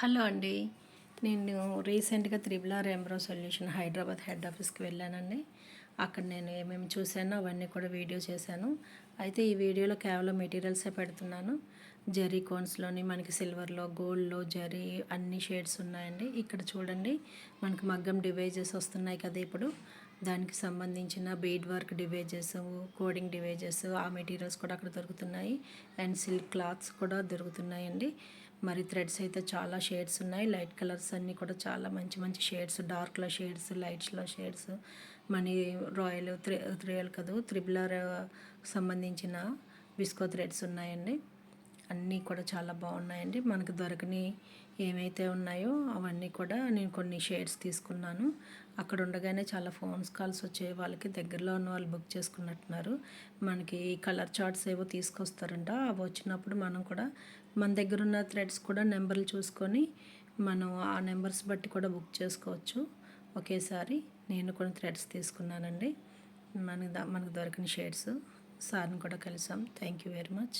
Hello అండి. నేను రీసెంట్గా triple R embro solution Hyderabad head ఆఫీస్కి వెళ్ళానండి. అక్కడ నేను ఏమేమి చూశానో అవన్నీ కూడా వీడియో చేశాను. అయితే ఈ వీడియోలో కేవలం మెటీరియల్సే పెడుతున్నాను. జరీ కోన్స్లోని మనకి సిల్వర్లో గోల్డ్లో జరీ అన్ని షేడ్స్ ఉన్నాయండి. ఇక్కడ చూడండి మనకి మగ్గం డివైజెస్ వస్తున్నాయి కదా ఇప్పుడు. దానికి సంబంధించిన bead work devices coding devices ఆ మెటీరియల్స్ కూడా అక్కడ దొరుకుతున్నాయి. అండ్ సిల్క్ క్లాత్స్ కూడా దొరుకుతున్నాయండి. మరి థ్రెడ్స్ అయితే చాలా షేడ్స్ ఉన్నాయి. లైట్ కలర్స్ అన్నీ కూడా చాలా మంచి మంచి షేడ్స్ డార్క్లో షేడ్స్ లైట్స్లో షేడ్స్. మనీ రాయల్ త్రి త్రియల్ కదూ త్రిబులర్ సంబంధించిన విస్కో థ్రెడ్స్ ఉన్నాయండి. అన్నీ కూడా చాలా బాగున్నాయండి. మనకు దొరకని ఏమైతే ఉన్నాయో అవన్నీ కూడా నేను కొన్ని షేడ్స్ తీసుకున్నాను. అక్కడ ఉండగానే చాలా ఫోన్స్ కాల్స్ వచ్చే వాళ్ళకి దగ్గరలో ఉన్న వాళ్ళు బుక్ చేసుకున్నట్టున్నారు. మనకి కలర్ చార్ట్స్ ఏవో తీసుకొస్తారంట. అవి వచ్చినప్పుడు మనం కూడా మన దగ్గర ఉన్న థ్రెడ్స్ కూడా నెంబర్లు చూసుకొని మనం ఆ నెంబర్స్ బట్టి కూడా బుక్ చేసుకోవచ్చు. ఒకేసారి నేను కొన్ని థ్రెడ్స్ తీసుకున్నానండి. మనకి మనకు దొరికిన షేడ్స్ సార్ని కూడా కలిసాం. Thank you very much.